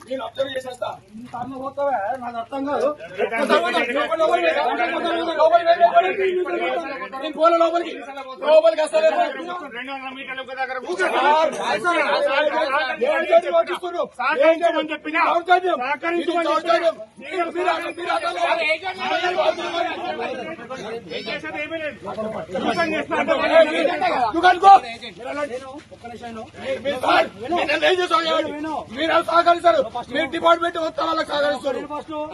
నేను అబ్జర్వ్ చేసేస్తా నాకు అర్థం కాదు నేను పోలే లోపలికి లోపలికి వస్తాను రెండు వందల మీటర్ల దగ్గర? సహకరించమని చెప్పినా దౌర్జన్యం. సహకరించమని ఇది దౌర్జన్యం. చెప్పినా. మీరు- ఏం ఏం సహకరిస్తారు మీరు డిపార్ట్మెంట్ మొత్తం వాళ్ళకి సహకరిస్తారు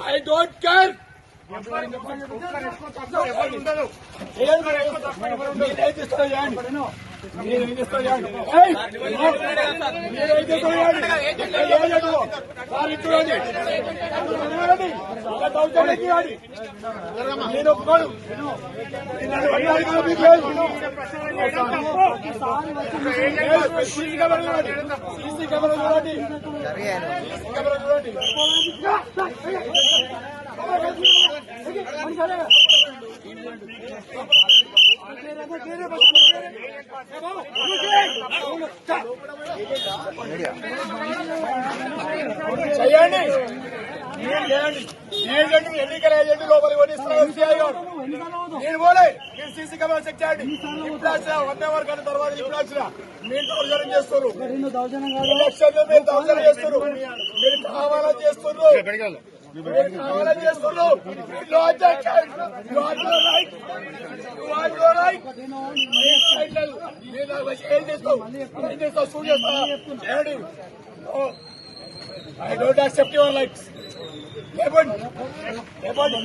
ఐ డోంట్ కేర్ మీరేం చేస్తారో చేయండి మీరేం చేస్తారో చేయండి ఏయ్! నేను ఒప్పుకోను సీసీ కెమెరా చూడండి సీసీ కెమెరా చూడండి సీసీ కెమెరా చూడండి చేయండి చేయండి ఏజెంట్ ఏజెంట్ లోపలికి వదిలిస్తున్నారు సిఐ గారు నేను పోలే మీరు సీసీ కెమెరా చెక్ చేయండి ఇప్పుడు వచ్చిన వన్ అవర్ కానీ తర్వాత ఇప్పుడు వచ్చిన మీరు దౌర్జన్యం మీరు దౌర్జన్యం మీరు కావాలని చేస్తున్నారు మీరు కావాలని చేస్తున్నారు I don't accept your likes లేపండి లేపండి